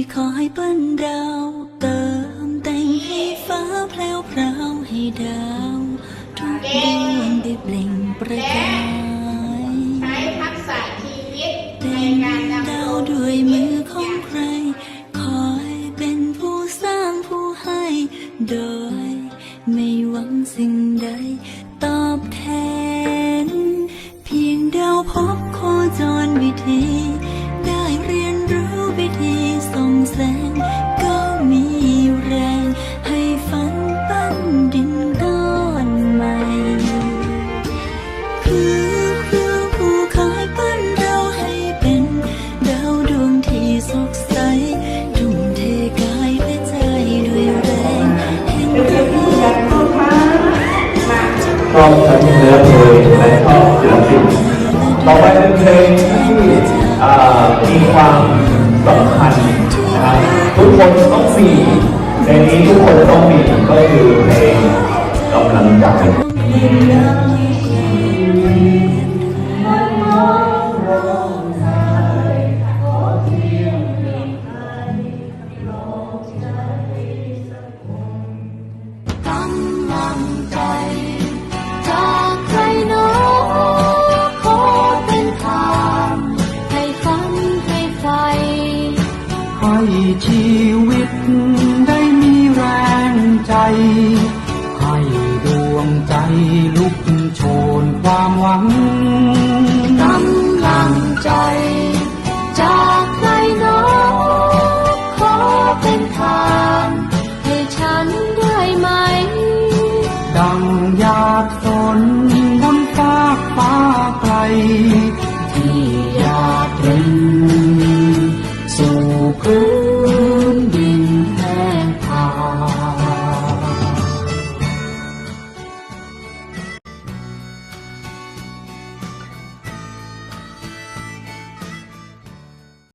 ที่คอยเปิ้นดาวเติมแต่งให้ฟ้าแพลวพราวให้ดาว ทุกดวงได้เปล่งประกายใช้ทักษะชีวิตในงการดำดารวงด้วยมือของใคร คอยเป็นผู้สร้างผู้ให้ โดยไม่หวังสิ่งใด ชอบทั้งเนื้อเพลงและชอบศิลปินต่อไปเป็นเพลงที่อ่ามีความสำคัญนะครับทุกคนต้องมีในนี้ทุกคนต้องมีก็ ชีวิตได้มีแรงใจ ให้ดวงใจลุกโชนความหวังกำลังใจ จากใครนอขอเป็นทางให้ฉันได้ไหม ดังอยาก